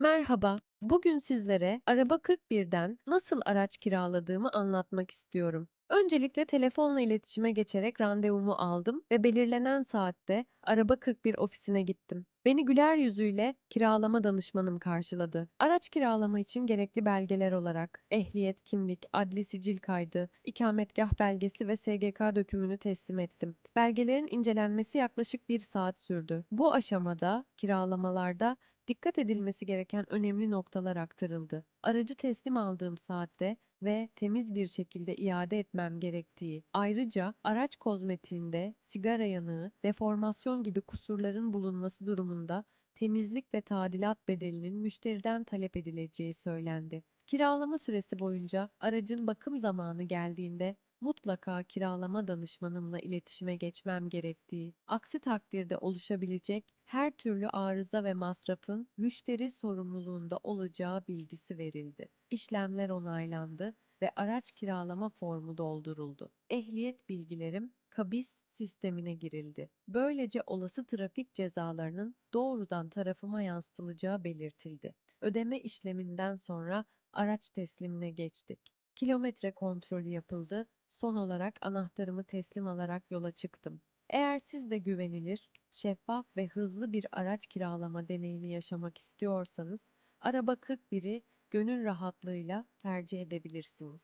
Merhaba. Bugün sizlere Araba 41'den nasıl araç kiraladığımı anlatmak istiyorum. Öncelikle telefonla iletişime geçerek randevumu aldım ve belirlenen saatte Araba 41 ofisine gittim. Beni güler yüzüyle kiralama danışmanım karşıladı. Araç kiralama için gerekli belgeler olarak ehliyet, kimlik, adli sicil kaydı, ikametgah belgesi ve SGK dökümünü teslim ettim. Belgelerin incelenmesi yaklaşık bir saat sürdü. Bu aşamada kiralamalarda Dikkat edilmesi gereken önemli noktalar aktarıldı. Aracı teslim aldığım saatte ve temiz bir şekilde iade etmem gerektiği, ayrıca araç kozmetiğinde sigara yanığı, deformasyon gibi kusurların bulunması durumunda temizlik ve tadilat bedelinin müşteriden talep edileceği söylendi. Kiralama süresi boyunca aracın bakım zamanı geldiğinde mutlaka kiralama danışmanımla iletişime geçmem gerektiği, aksi takdirde oluşabilecek her türlü arıza ve masrafın müşteri sorumluluğunda olacağı bilgisi verildi. İşlemler onaylandı ve araç kiralama formu dolduruldu. Ehliyet bilgilerim kabis sistemine girildi. Böylece olası trafik cezalarının doğrudan tarafıma yansıtılacağı belirtildi. Ödeme işleminden sonra araç teslimine geçtik. Kilometre kontrolü yapıldı. Son olarak anahtarımı teslim alarak yola çıktım. Eğer siz de güvenilir, şeffaf ve hızlı bir araç kiralama deneyimi yaşamak istiyorsanız, Araba 41'i gönül rahatlığıyla tercih edebilirsiniz.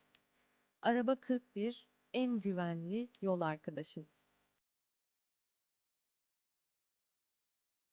Araba 41 en güvenli yol arkadaşınız.